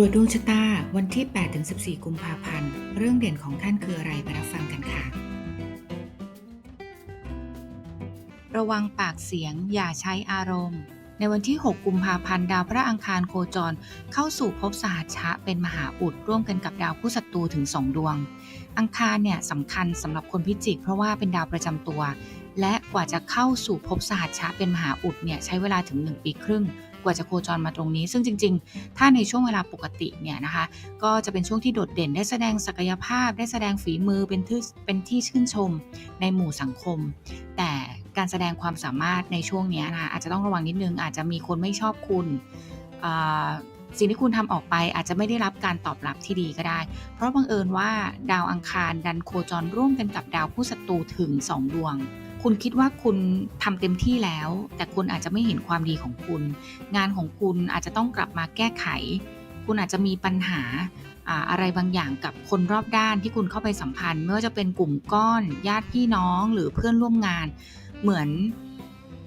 รวจดวงชะตาวันที่ 8-14 กุมภาพันธ์ เรื่องเด่นของท่านคืออะไรไปรับฟังกันค่ะ ระวังปากเสียงอย่าใช้อารมณ์ ในวันที่ 6 กุมภาพันธ์ดาวพระอังคารโคจร เข้าสู่ภพสหัชชะเป็นมหาอุดร่วมกันกับดาวผู้ศัตรูถึง 2 ดวง อังคารเนี่ยสำคัญสำหรับคนพิจิก เพราะว่าเป็นดาวประจำตัว และกว่าจะเข้าสู่ภพสหัชชะเป็นมหาอุดเนี่ยใช้เวลาถึง 1 ปีครึ่ง ว่าจะโคจรมาตรงนี้ ซึ่งจริง ๆ ถ้าในช่วงเวลาปกติเนี่ยนะคะ ก็จะเป็นช่วงที่โดดเด่นได้แสดงศักยภาพ ได้แสดงฝีมือเป็นที่เป็นที่ชื่นชมในหมู่สังคม แต่การแสดงความสามารถในช่วงนี้นะคะอาจจะต้องระวังนิดนึง อาจจะมีคนไม่ชอบคุณสิ่งที่คุณทำออกไปอาจจะไม่ได้รับการตอบรับที่ดีก็ได้ เพราะบังเอิญว่าดาวอังคารดันโคจรร่วมกันกับดาวผู้ศัตรูถึง 2 ดวง คุณคิดว่าคุณทำเต็มที่แล้ว แต่คุณอาจจะไม่เห็นความดีของคุณ งานของคุณอาจจะต้องกลับมาแก้ไข คุณอาจจะมีปัญหาอ่าอะไรบางอย่างกับคนรอบด้านที่คุณเข้าไปสัมพันธ์ไม่ว่าจะเป็นกลุ่มก้อน ญาติพี่น้องหรือเพื่อนร่วมงาน เหมือน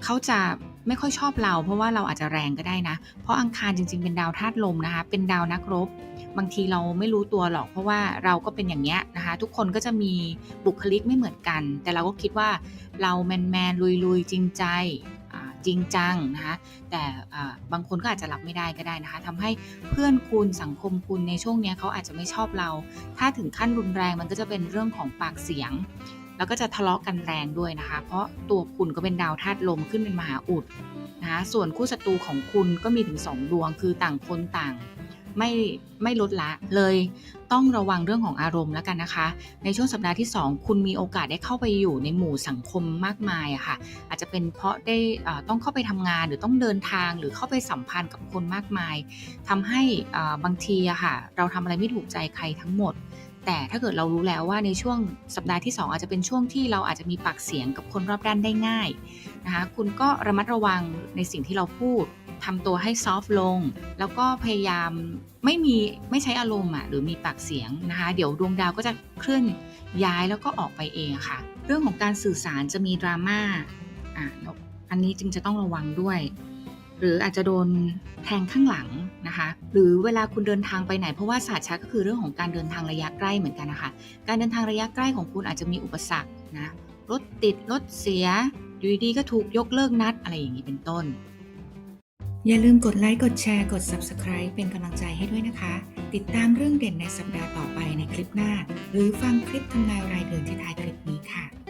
เขาจะ ไม่ค่อยชอบเรา เพราะว่าเราอาจจะแรงก็ได้นะ เพราะอังคารจริง ๆ เป็นดาวธาตุลมนะคะ เป็นดาวนักรบ บางทีเราไม่รู้ตัวหรอก เพราะว่าเราก็เป็นอย่างเงี้ยนะคะ ทุกคนก็จะมีบุคลิกไม่เหมือนกัน แต่เราก็คิดว่าเราแมนแมนลุยลุยๆจริงใจจริงจังนะคะแต่บางคนก็อาจจะรับไม่ได้ก็ได้นะคะทำให้เพื่อนคุณสังคมคุณในช่วงเนี้ยเขาอาจจะไม่ชอบเรา ถ้าถึงขั้นรุนแรงมันก็จะเป็นเรื่องของปากเสียง แล้วก็จะทะเลาะกันแรงด้วยนะคะ เพราะตัวคุณก็เป็นดาวธาตุลมขึ้นเป็นมหาอุดนะคะส่วนคู่ศัตรูของคุณก็มีถึง 2 ดวงคือต่างคนต่างไม่ไม่ลดละเลยต้องระวังเรื่องของอารมณ์แล้วกันนะคะ ในช่วงสัปดาห์ที่ 2 คุณมีโอกาสได้เข้าไปอยู่ในหมู่สังคมมากมายอะค่ะ อาจจะเป็นเพราะได้อ่าต้องเข้าไปทำงานหรือต้องเดินทางหรือเข้าไปสัมพันธ์กับคนมากมายทำให้อ่าบางทีอะค่ะ เราทำอะไรไม่ถูกใจใครทั้งหมด แต่ถ้าเกิดเรารู้แล้วว่าในช่วงสัปดาห์ที่ 2 อาจจะเป็นช่วงที่เราอาจจะมีปากเสียงกับคนรอบด้านได้ง่ายนะคะคุณก็ระมัดระวังในสิ่งที่เราพูดทำตัวให้ซอฟต์ลง แล้วก็พยายามไม่มีไม่ใช้อารมณ์อะหรือมีปากเสียงนะคะ เดี๋ยวดวงดาวก็จะเคลื่อนย้ายแล้วก็ออกไปเองค่ะ เรื่องของการสื่อสารจะมีดราม่าอะอันนี้จึงจะต้องระวังด้วย หรืออาจจะโดนแทงข้างหลังนะคะ หรือเวลาคุณเดินทางไปไหน เพราะว่าศาสตร์ชักก็คือเรื่องของการเดินทางระยะใกล้เหมือนกันนะคะ การเดินทางระยะใกล้ของคุณอาจจะมีอุปสรรคนะรถติดรถเสียอยู่ดีๆก็ถูกยกเลิกนัดอะไรอย่างนี้เป็นต้น อย่าลืมกดไลค์กดแชร์กด Subscribe เป็นกำลังใจให้ด้วยนะคะ ติดตามเรื่องเด่นในสัปดาห์ต่อไปในคลิปหน้า หรือฟังคลิปทำนายรายเดือนที่ท้ายคลิปนี้ค่ะ